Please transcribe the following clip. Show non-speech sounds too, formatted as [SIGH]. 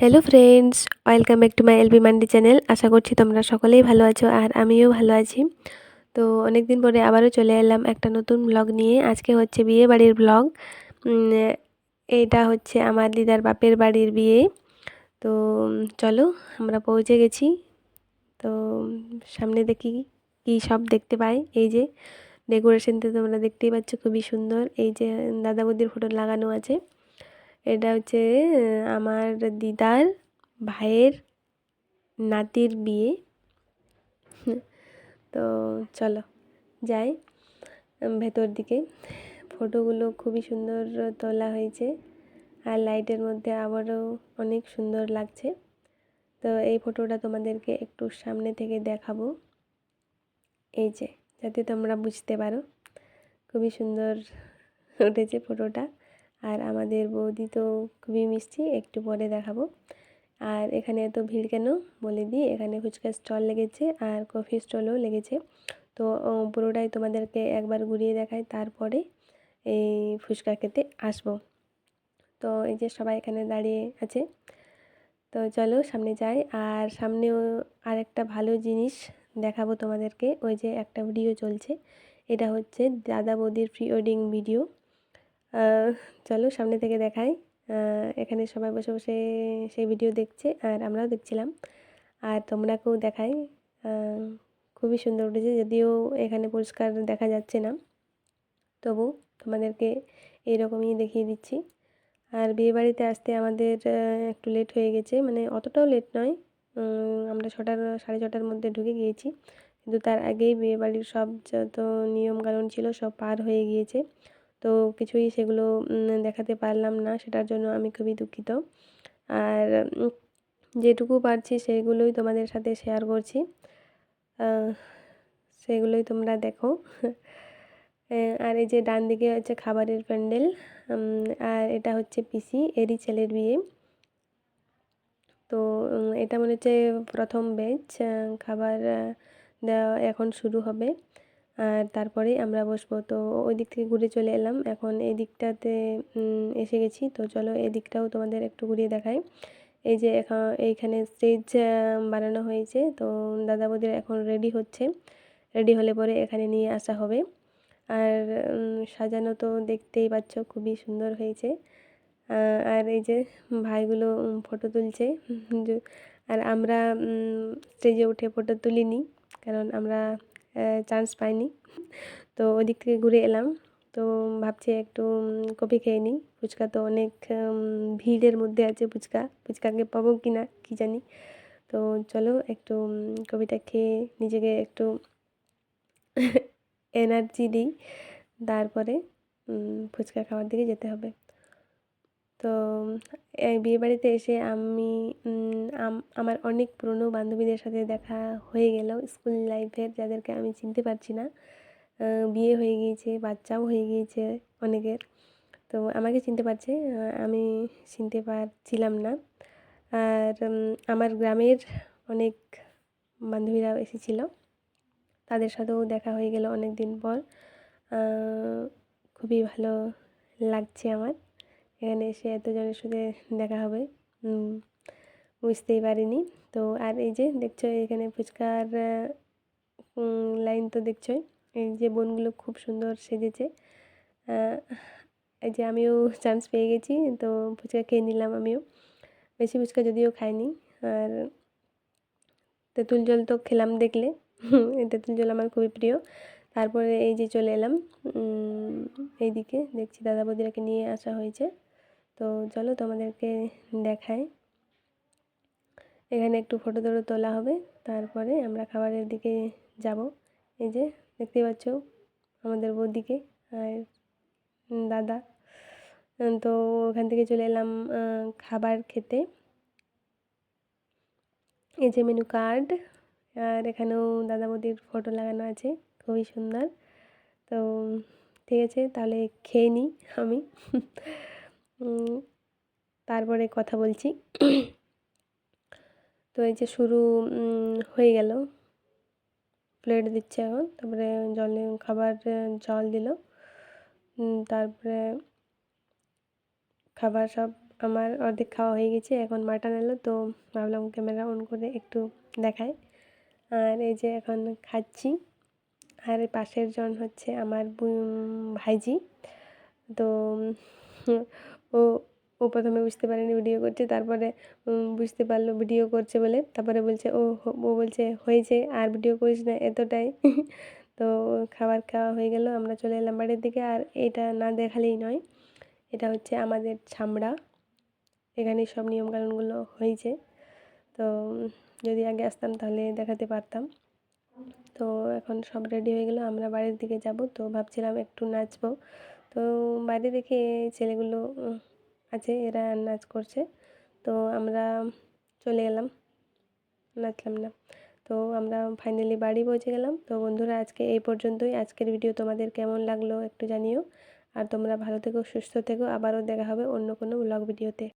Hello friends welcome back to my LB Mandi channel আশা করছি তোমরা সকলেই ভালো আছো আর আমিও ভালো আছি। তো অনেক দিন পরে আবারও চলে এলাম একটা নতুন ব্লগ নিয়ে। আজকে হচ্ছে বিয়ে বাড়ির ব্লগ এইটা হচ্ছে আমার দিদার বাপের বাড়ির বিয়ে। তো চলো আমরা পৌঁছে গেছি। তো সামনে দেখি কি সব দেখতে পাই। এই যে ডেকোরেশনতে তোমরা দেখতেই পাচ্ছ খুবই সুন্দর। এই যে দাদা বৌদির ফটো লাগানো আছে। এটা হচ্ছে আমার দিদার ভাইয়ের নাতির বিয়ে। তো চলো যাই ভেতর দিকে। ফটোগুলো খুবই সুন্দর তোলা হয়েছে আর লাইটের মধ্যে আবারও অনেক সুন্দর লাগছে। তো এই ফটোটা তোমাদেরকে একটু সামনে থেকে দেখাবো। এই যে, যাতে তোমরা বুঝতে পারো। খুবই সুন্দর উঠেছে ফটোটা। আর আমাদের বৌদি তো খুবই মিষ্টি, একটু পরে দেখাবো। আর এখানে এত ভিড় কেন বলে দিই, এখানে ফুচকা স্টল লেগেছে আর কফি স্টলও লেগেছে। তো পুরোটাই তোমাদেরকে একবার ঘুরিয়ে দেখাই, তারপরে এই ফুচকা খেতে আসব। তো, এই যে সবাই এখানে দাঁড়িয়ে আছে। তো, চলো সামনে যাই, আর সামনেও আর একটা ভালো জিনিস দেখাবো তোমাদেরকে, ওই যে একটা ভিডিও চলছে। এটা হচ্ছে দাদা বৌদির প্রি ওয়েডিং ভিডিও চলো সামনে থেকে দেখাই। এখানে সবাই বসে বসে সেই ভিডিও দেখছে আর আমরাও দেখছিলাম। আর তোমরাকেও দেখাই। খুবই সুন্দর উঠেছে, যদিও এখানে পরিষ্কার দেখা যাচ্ছে না। তবু তোমাদেরকে এইরকমই দেখিয়ে দিচ্ছি। আর বিয়েবাড়িতে আসতে আমাদের একটু লেট হয়ে গেছে মানে অতটাও লেট নয়। আমরা ছটার, সাড়ে ছটার মধ্যে ঢুকে গিয়েছি। কিন্তু তার আগেই বিয়েবাড়ির সব যত নিয়মকানুন ছিল সব পার হয়ে গিয়েছে। তো কিছুই সেগুলো দেখাতে পারলাম না, সেটার জন্য আমি খুবই দুঃখিত। আর যেটুকু পারছি সেগুলোই তোমাদের সাথে শেয়ার করছি। সেগুলোই তোমরা দেখো। আর এই যে ডান দিকে হচ্ছে খাবারের প্যান্ডেল আর এটা হচ্ছে পিসি, এরই ছেলের বিয়ে। তো এটা মনে হচ্ছে প্রথম বেচ খাবার দেওয়া এখন শুরু হবে। আর তারপরেই আমরা বসবো। তো ওই দিক থেকে ঘুরে চলে এলাম। এখন এই দিকটাতে এসে গেছি। তো চলো এই দিকটাও তোমাদের একটু ঘুরিয়ে দেখাই। এই যে এখন এইখানে স্টেজ বানানো হয়েছে। তো দাদা বৌদিরা এখন রেডি হচ্ছে। রেডি হলে পরে এখানে নিয়ে আসা হবে। আর সাজানো তো দেখতেই পাচ্ছ খুবই সুন্দর হয়েছে। আর এই যে ভাইগুলো ফটো তুলছে। [LAUGHS] আর আমরা স্টেজে উঠে ফটো তুলিনি। কারণ আমরা চান্স পাইনি। তো ওই দিক থেকে ঘুরে এলাম। তো ভাবছি একটু কফি খেয়ে নিই। ফুচকা তো অনেক ভিড়ের মধ্যে আছে ফুচকা। ফুচকাকে পাবো কি না, কী জানি। তো চলো একটু কফিটা খেয়ে নিজেকে একটু [LAUGHS] এনার্জি দিই। তারপরে ফুচকা খাওয়ার দিকে যেতে হবে। তো এই বিয়েবাড়িতে এসে আমি আমার অনেক পুরনো বান্ধবীদের সাথে দেখা হয়ে গেল স্কুল লাইফের যাদেরকে আমি চিনতে পারছি না। বিয়ে হয়ে গিয়েছে, বাচ্চাও হয়ে গিয়েছে অনেকের। তো, আমাকে চিনতে পারছে আমি চিনতে পারছিলাম না। আর আমার গ্রামের অনেক বান্ধবীরাও এসেছিল। তাদের সাথেও দেখা হয়ে গেল অনেক দিন পর খুবই ভালো লাগছে আমার। এখানে এসে এতজনের সাথে দেখা হবে। বুঝতেই পারিনি। তো আর এই যে দেখছ, এখানে ফুচকার লাইন তো দেখছোই। এই যে বোনগুলো খুব সুন্দর সেজেছে। এই যে আমিও চান্স পেয়ে গেছি, তো ফুচকা খেয়ে নিলাম আমিও। বেশি ফুচকা যদিও খাইনি, আর তেঁতুল জল তো খেলাম দেখলে। [LAUGHS] তেঁতুল জল আমার খুবই প্রিয়। তারপরে এই যে চলে এলাম এইদিকে দেখছি দাদা বৌদিরাকে নিয়ে আসা হয়েছে। তো চলো তোমাদেরকে দেখাই। এখানে একটু ফটো টটো তোলা হবে, তারপরে আমরা খাবারের দিকে যাব। এই যে দেখতে পাচ্ছ আমাদের বৌদিকে আর দাদা। তো ওখান থেকে চলে এলাম খাবার খেতে। এই যে মেনু কার্ড আর এখানেও দাদা বৌদির ফটো লাগানো আছে, খুবই সুন্দর। তো ঠিক আছে, তাহলে খেয়ে নিই আমি। [LAUGHS] তারপরে কথা বলছি। তো এই যে শুরু হয়ে গেল। প্লেট দিচ্ছে এখন, তারপরে জলে, খাবার জল দিল। তারপরে খাবার সব আমার অর্ধেক খাওয়া হয়ে গেছে, এখন মাটন এলো, তো ভাবলাম ক্যামেরা অন করে একটু দেখাই। আর এই যে এখন খাচ্ছি। আর পাশের জন হচ্ছে আমার ভাইজি। তো ও ও প্রথমে বুঝতে পারেনি ভিডিও করছে, তারপরে বুঝতে পারল ভিডিও করছে বলে, তারপরে বলছে, ও ও বলছে, হয়েছে, আর ভিডিও করিস না এতটাই। [LAUGHS] তো খাবার খাওয়া হয়ে গেল, আমরা চলে এলাম বাড়ির দিকে, আর এটা না দেখালেই নয়, এটা হচ্ছে আমাদের ছামড়া। এখানে সব নিয়মকানুনগুলো হয়েছে। তো, যদি আগে আসতাম তাহলে দেখাতে পারতাম। তো এখন সব রেডি হয়ে গেলো, আমরা বাড়ির দিকে যাব। তো ভাবছিলাম একটু নাচবো। তো বাইরে দেখে ছেলেগুলো আছে, এরা নাচ করছে। তো আমরা চলে গেলাম। নাচলাম না। তো আমরা ফাইনালি বাড়ি পৌঁছে গেলাম। তো বন্ধুরা, আজকে এই পর্যন্তই। আজকের ভিডিও তোমাদের কেমন লাগল একটু জানিও। আর তোমরা ভালো থেকো, সুস্থ থেকো। আবারও দেখা হবে অন্য কোনো ব্লগ ভিডিওতে